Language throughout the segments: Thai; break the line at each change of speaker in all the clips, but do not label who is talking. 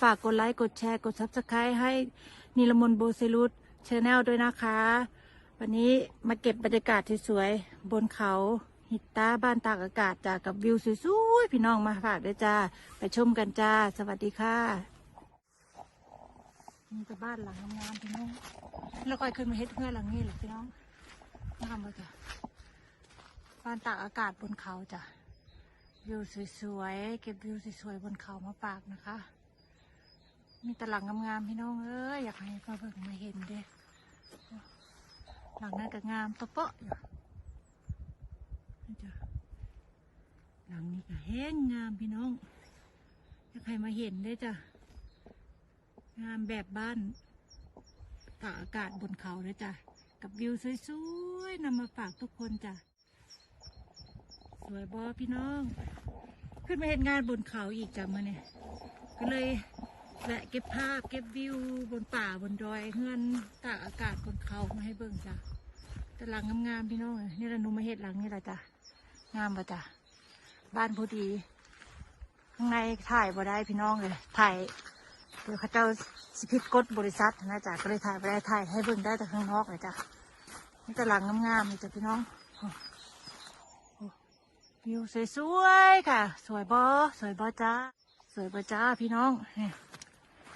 ฝากกดไลค์ กดแชร์ กดซับสไครต์ให้นิลมนโบเซลุตเชแนลด้วยนะคะ วันนี้มาเก็บบรรยากาศสวยๆ บนเขาหิตาบ้านตากอากาศจ้ากับวิวสวยๆ พี่น้องมาฝากด้วยจ้า ไปชมกันจ้า สวัสดีค่ะ นี่จะบ้านหลังงามๆพี่น้อง แล้วก็ขึ้นมาเฮ็ดเพื่อนหลังนี้แหละพี่น้องงามเลยจ้ะบ้านตากอากาศบนเขาจ้ะวิวสวยๆ เก็บวิวสวยๆ บนเขามาฝากนะคะ มีตลังงามๆพี่น้องเอ้ยอยากให้มาเบิ่งมาเห็นเด้หลังนั้นก็งามตะเปาะอยู่หลังนี้ก็แห้งงามพี่น้อง อยากให้มาเห็นเด้จ้ะ งามแบบบ้านตากอากาศบนเขาเลยจ้ะ กับวิวสวยๆนำมาฝากทุกคนจ้ะ สวยบอพี่น้อง ขึ้นมาเห็นงานบนเขาอีกจ้ะมื่อเนี่ยก็เลย แวะเก็บภาพเก็บวิวบนป่าบนดอยเฮือนตากอากาศบนเขามาให้เบิ่งจ้ะแต่หลังงามๆพี่น้องนี่ละหนูมาเห็ดหลังนี่แหละจ้ะงามปะจ้ะบ้านพอดีข้างในถ่ายบ่ได้พี่น้องเลยถ่ายเดี๋ยวเขาเจ้าสิพิดกฎบริษัทนะจ๊ะก็เลยถ่ายบ่ได้ถ่ายให้เบิ่งได้แต่ข้างนอกเลยจ้ะนี่แต่หลังงามๆเลยจ้ะพี่น้องวิวสวยๆค่ะ สวยบอสวยบอจ้าสวยบอจ้าพี่น้องนี่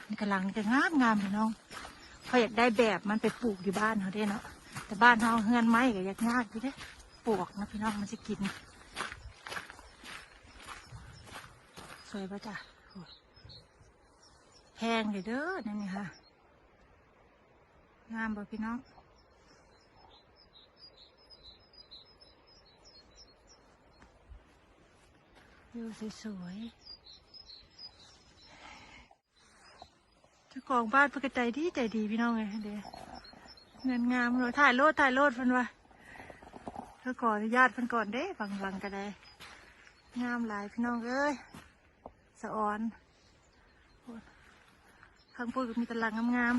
นี่กำลังจะงามงามพี่น้องเขาอยากได้แบบมันไปปลูกอยู่บ้านเขาเด้เนาะแต่บ้านเขาเฮือนไม้ก็ยากยากอยู่เด้ปลวกนะพี่น้องมันจะกิน สวยบอจ้าโอ้ยแพงเลยเด้อนั่นนี่ค่ะงามบอพี่น้องวิวสวยๆเจ้าของบ้านเพื่อใจดีใจดีพี่น้องเลยเดี๋ยวเงินงามเลยถ่ายโลดถ่ายโลดพิ่นวะเธอขออนุญาตเพิ่นก่อนเด้ฟังฟังกันได้งามหลายพี่น้องเอ้ยสะออนข้างพูดก็มีตลังงาม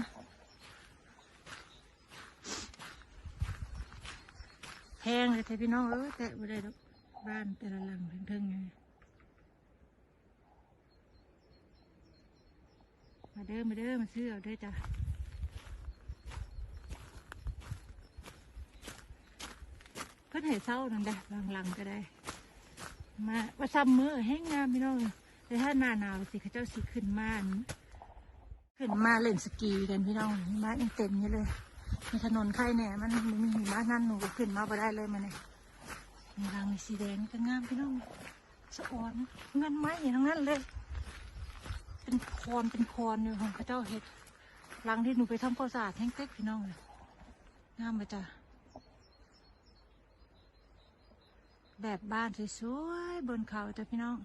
ๆแพงเลยแต่พี่น้องเอ้ยแต่ไม่ได้บ้านแต่ละหลังเทิงๆไง มาเด้อมาเด้อมาซื้อเอาเด้อจ้ะเพิ่นให้เศร้านั่นได้หลังก็ได้ มาว่าซ้ำมือแห้งงามพี่น้องแต่ถ้าหน้าหนาวสิเขาเจ้าสิขึ้นมาขึ้นมาเล่นสกีกันพี่น้องมะยังเต็มอยู่เลยมีถนนใครเนี่ยมันมันมีหิมะนั่นหนูก็ขึ้นมาไ่ได้เลยมันเนี่ยมีรังมีสีแดงก็งามพี่น้องสะอ่อนเงินไม้ทั้งนั้นเลย เป็นคอนเป็นคอนอยู่ของพระเจ้าเห็ดหลังที่หนูไปทำความสะอาดแห้งเต็กพี่น้องเลยงามไปจ้ะแบบบ้านสวยๆบนเขาจ้ะพี่น้อง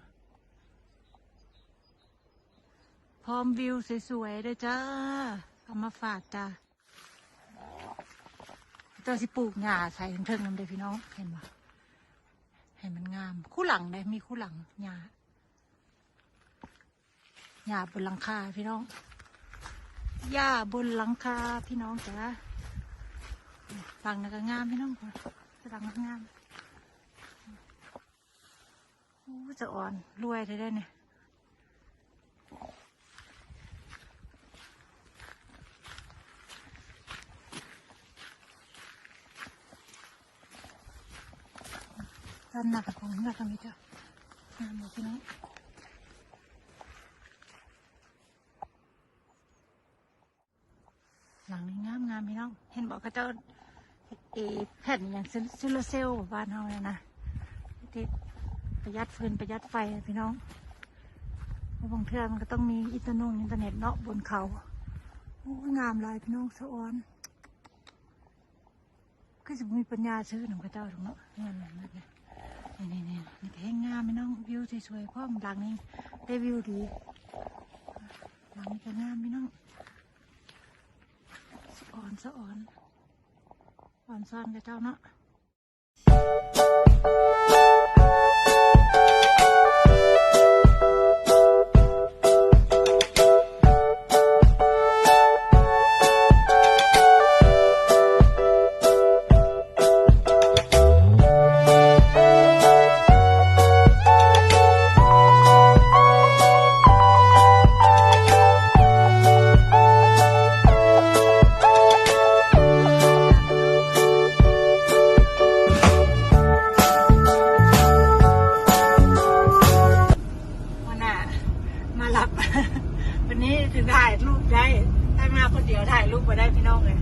พร้อมวิวสวยๆด้วยจ้าเอามาฝากจ้าเจ้าสิปลูกหญ้าใส่เทิงๆน้ำเลยพี่น้องเห็นปะให้มันงาม คู่หลังเลยมีคู่หลังหญ้า หญ้าบนหลังคาพี่น้องหญ้าบนหลังคาพี่น้องจ้ะหลังนก็งามพี่น้องค่ะหลังงามโอ้จะอ่อนรวยได้ได้เนี่ยด้านหน้าของหน้าตรงนี้จ้ะงามเลยพี่น้อง หลังนี้งามงามพี่น้อง เห็น บอกเขาเจ้าเอแผ่นอย่างโซลาร์เซลบ้านเฮาเลยนะที่ประหยัดฟืนประหยัดไฟพี่น้องเพราบางเทื่อมันก็ต้องมีอินเทอร์เน็ตอินเทอร์เน็ตเนาะบนเขาโอ้งามลายพี่น้องสะออนก็จะมีปัญญาซื้อหนังเขาเจ้าถึงเนาะเงินนั่นเลยนี่นี่นี่นี่ก็ให้งามพี่น้องวิวสวยๆเพราะหลังนี้ได้วิวดีหลังนี้ก็งามพี่น้อง อ่อนสะอ่อนอ่อนซ่อนกับเจ้าเนาะ รับ วันนี้ถึงถ่ายรูปได้ได้มาคนเดียวถ่ายรูปมาได้พี่น้องเลย